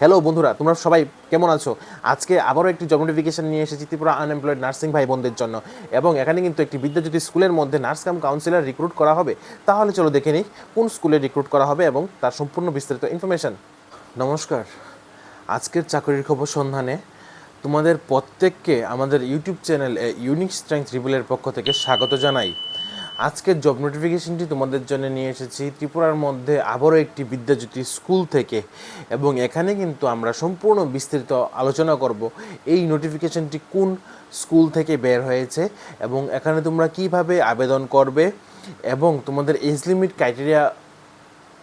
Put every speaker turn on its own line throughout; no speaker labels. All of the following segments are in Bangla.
হ্যালো বন্ধুরা, তোমরা সবাই কেমন আছো? আজকে আবারও একটি জব নোটিফিকেশন নিয়ে এসেছি ত্রিপুরা আনএমপ্লয়েড নার্সিং ভাই বোনদের জন্য। এবং এখানে কিন্তু একটি বিদ্যাজ্যোতি স্কুলের মধ্যে নার্স কাম কাউন্সিলর রিক্রুট করা হবে, তাহলে চলো দেখে নিই কোন স্কুলে রিক্রুট করা হবে এবং তার সম্পূর্ণ বিস্তারিত ইনফরমেশন নমস্কার। আজকের চাকরির খবর সন্ধানে তোমাদের প্রত্যেককে আমাদের ইউটিউব চ্যানেল ইউনিক স্ট্রেংথ রিভিলের পক্ষ থেকে স্বাগত জানাই। আজকের জব নোটিফিকেশনটি তোমাদের জন্য নিয়ে এসেছি। ত্রিপুরার মধ্যে আবারও একটি বিদ্যাজ্যোতি স্কুল থেকে এবং এখানে কিন্তু আমরা সম্পূর্ণ বিস্তৃত আলোচনা করব এই নোটিফিকেশনটি কোন স্কুল থেকে বের হয়েছে এবং এখানে তোমরা কীভাবে আবেদন করবে এবং তোমাদের এজ লিমিট ক্রাইটেরিয়া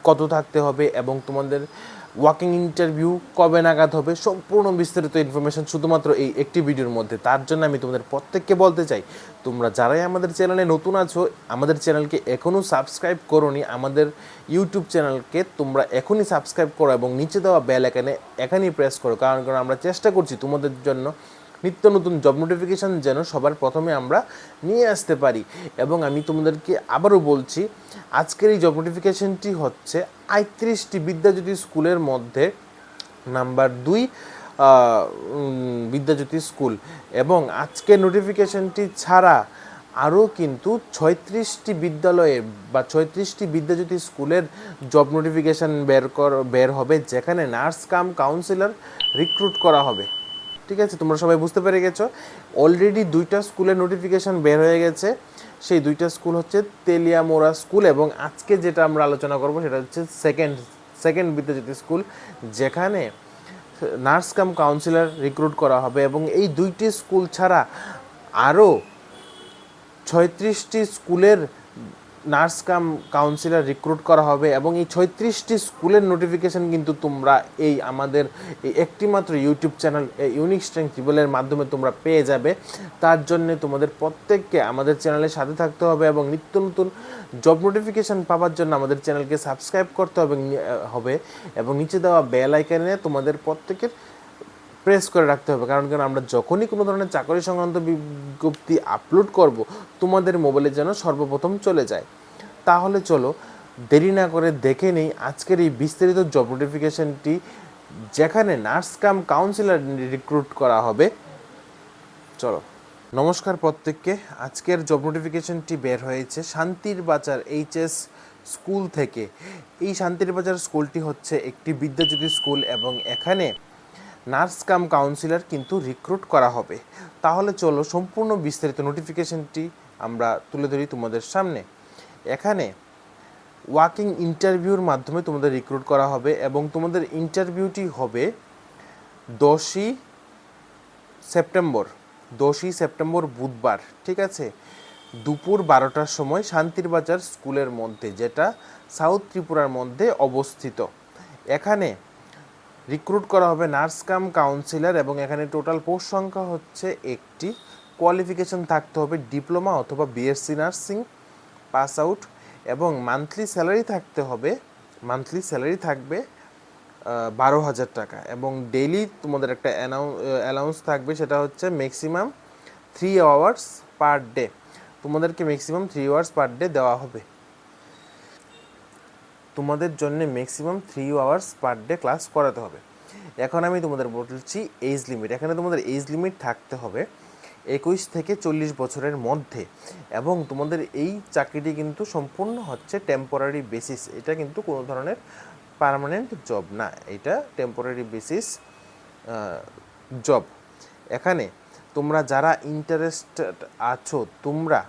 কত থাকতে হবে এবং তোমাদের ওয়াকিং ইন্টারভিউ কবে নাগাদ হবে সম্পূর্ণ বিস্তারিত ইনফরমেশান শুধুমাত্র এই একটি ভিডিওর মধ্যে। তার জন্য আমি তোমাদের প্রত্যেককে বলতে চাই, তোমরা যারাই আমাদের চ্যানেলে নতুন আছো, আমাদের চ্যানেলকে এখনও সাবস্ক্রাইব করোনি, আমাদের ইউটিউব চ্যানেলকে তোমরা এখনই সাবস্ক্রাইব করো এবং নিচে দেওয়া বেল এখানে এখানেই প্রেস করো। কারণ কারণ আমরা চেষ্টা করছি তোমাদের জন্য নিত্য নতুন জব নোটিফিকেশান যেন সবার প্রথমে আমরা নিয়ে আসতে পারি। এবং আমি তোমাদেরকে আবারও বলছি, আজকের এই জব নোটিফিকেশানটি হচ্ছে আটত্রিশটি বিদ্যাজ্যোতি স্কুলের মধ্যে নাম্বার দুই বিদ্যাজ্যোতি স্কুল। এবং আজকের নোটিফিকেশনটি ছাড়া আরও কিন্তু ছয়ত্রিশটি বিদ্যালয়ে বা ছয়ত্রিশটি বিদ্যাজ্যোতি স্কুলের জব নোটিফিকেশান বের কর, বের হবে, যেখানে নার্স, কাম কাউন্সিলর রিক্রুট করা হবে। ঠিক আছে? তোমরা সবাই বুঝতে পেরে গেছো? অলরেডি দুইটা স্কুলের নোটিফিকেশান বের হয়ে গেছে। সেই দুইটা স্কুল হচ্ছে তেলিয়ামোড়া স্কুল এবং আজকে যেটা আমরা আলোচনা করব সেটা হচ্ছে সেকেন্ড সেকেন্ড বিদ্যাজ্যোতি স্কুল যেখানে নার্স কাম কাউন্সিলর রিক্রুট করা হবে এবং এই দুইটি স্কুল ছাড়া আরও ছয়ত্রিশটি স্কুলের নার্স কাম কাউন্সিলর রিক্রুট করা হবে এবং এই ছয়ত্রিশটি স্কুলের নোটিফিকেশন কিন্তু তোমরা এই আমাদের এই একটিমাত্র ইউটিউব চ্যানেল ইউনিক স্ট্রেংথ টিবলের মাধ্যমে তোমরা পেয়ে যাবে। তার জন্য তোমাদের প্রত্যেককে আমাদের চ্যানেলের সাথে থাকতে হবে এবং নিত্য নতুন জব নোটিফিকেশন পাওয়ার জন্য আমাদের চ্যানেলকে সাবস্ক্রাইব করতে হবে হবে এবং নিচে দেওয়া বেল আইকনে তোমাদের প্রত্যেকের প্রেস করে রাখতে হবে। কারণ কারণ আমরা যখনই কোনো ধরনের চাকরি সংক্রান্ত বিজ্ঞপ্তি আপলোড করব, তোমাদের মোবাইলে যেন সর্বপ্রথম চলে যায়। তাহলে চলো, দেরি না করে দেখে নেই আজকের এই বিস্তারিত জব নোটিফিকেশনটি যেখানে নার্স কাম কাউন্সিলর রিক্রুট করা হবে। চলো, নমস্কার প্রত্যেককে। আজকের জব নোটিফিকেশনটি বের হয়েছে শান্তির বাজার এইচএস স্কুল থেকে। এই শান্তির বাজার স্কুলটি হচ্ছে একটি বিদ্যাজ্যোতি স্কুল এবং এখানে নার্স কাম কাউন্সিলর কিন্তু রিক্রুট করা হবে। তাহলে চলো সম্পূর্ণ বিস্তারিত নোটিফিকেশনটি আমরা তুলে ধরি তোমাদের সামনে। এখানে ওয়াকিং ইন্টারভিউর মাধ্যমে তোমাদের রিক্রুট করা হবে এবং তোমাদের ইন্টারভিউটি হবে দশই সেপ্টেম্বর দশই সেপ্টেম্বর বুধবার, ঠিক আছে? দুপুর বারোটার সময় শান্তির বাজার স্কুলের মধ্যে, যেটা সাউথ ত্রিপুরার মধ্যে অবস্থিত। এখানে রিক্রুট করা হবে নার্স কাম কাউন্সিলর এবং এখানে টোটাল পোস্ট সংখ্যা হচ্ছে একটি। কোয়ালিফিকেশন থাকতে হবে ডিপ্লোমা অথবা বিএসসি নার্সিং, পাস আউট এবং মান্থলি স্যালারি থাকতে হবে, মান্থলি স্যালারি থাকবে বারো হাজার টাকা এবং ডেইলি তোমাদের একটা অ্যালাউন্স থাকবে সেটা হচ্ছে maximum three hours per day. তোমাদেরকে maximum three hours per day দেওয়া হবে। তোমাদের জন্য maximum three hours per day class করাতে হবে। এখন আমি তোমাদের বলছি এজ লিমিট এখানে তোমাদের এজ লিমিট থাকতে হবে একুশ থেকে চল্লিশ বছরের মধ্যে এবং তোমাদের এই চাকরিটি কিন্তু সম্পূর্ণ হচ্ছে টেম্পোরারি বেসিস এটা কিন্তু কোনো ধরনের পার্মানেন্ট জব না। এটা টেম্পোরারি বেসিস জব এখানে তোমরা যারা ইন্টারেস্টেড আছো, তোমরা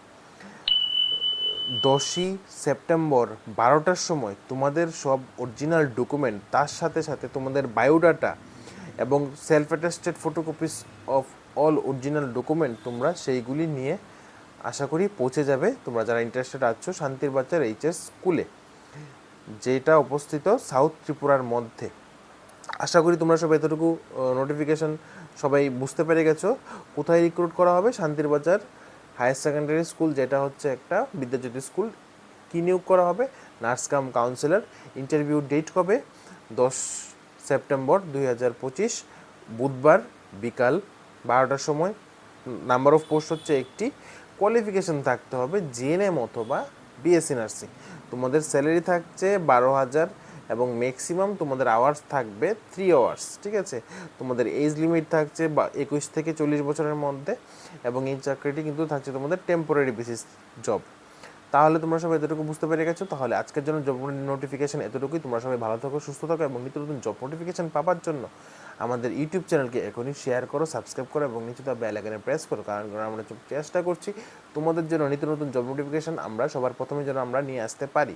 দশই সেপ্টেম্বর বারোটার সময় তোমাদের সব অরিজিনাল ডকুমেন্ট তার সাথে সাথে তোমাদের বায়োডাটা এবং self attested photocopies of all original document তোমরা সেইগুলি নিয়ে আশা করি পৌঁছে যাবে। তোমরা যারা ইন্টারেস্টেড আছো শান্তির বাচ্চার এইচএস স্কুলে যেটা অবস্থিত সাউথ ত্রিপুরার মধ্যে। আশা করি তোমরা সব এতটুকু নোটিফিকেশন সবাই বুঝতে পেরে গেছো। কোথায় রিক্রুট করা হবে শান্তির বাজার? হায়ার সেকেন্ডারি স্কুল, যেটা হচ্ছে একটা বিদ্যাজ্যোতি স্কুল। কী নিয়োগ করা হবে? Nurse cum counsellor. Interview date কবে? দশ সেপ্টেম্বর দুই হাজার পঁচিশ, বুধবার বিকাল বারোটার সময়। নাম্বার অফ পোস্ট হচ্ছে একটি। কোয়ালিফিকেশন থাকতে হবে জিএনএম অথবা বিএসসি নার্সিং। তোমাদের স্যালারি থাকছে বারো হাজার এবং ম্যাক্সিমাম তোমাদের আওয়ার্স থাকবে থ্রি আওয়ার্স ঠিক আছে? তোমাদের এজ লিমিট থাকছে বা একুশ থেকে চল্লিশ বছরের মধ্যে এবং এই চাকরিটি কিন্তু থাকছে তোমাদের টেম্পোরারি বেসিস জব তাহলে তোমরা সবাই এতটুকু বুঝতে পেরে গেছো? তাহলে আজকের জন্য জব নোটিফিকেশন এতটুকুই। তোমরা সবাই ভালো থাকো, সুস্থ থাকো এবং নিত্য নতুন জব নোটিফিকেশন পাওয়ার জন্য আমাদের ইউটিউব চ্যানেলকে এখনই শেয়ার করো সাবস্ক্রাইব করো এবং নিচে তো বেল আইকনে প্রেস করো, কারণ কারণ আমরা চেষ্টা করছি, তোমাদের জন্য নিত্য নতুন জব নোটিফিকেশন আমরা সবার প্রথমে যেন আমরা নিয়ে আসতে পারি।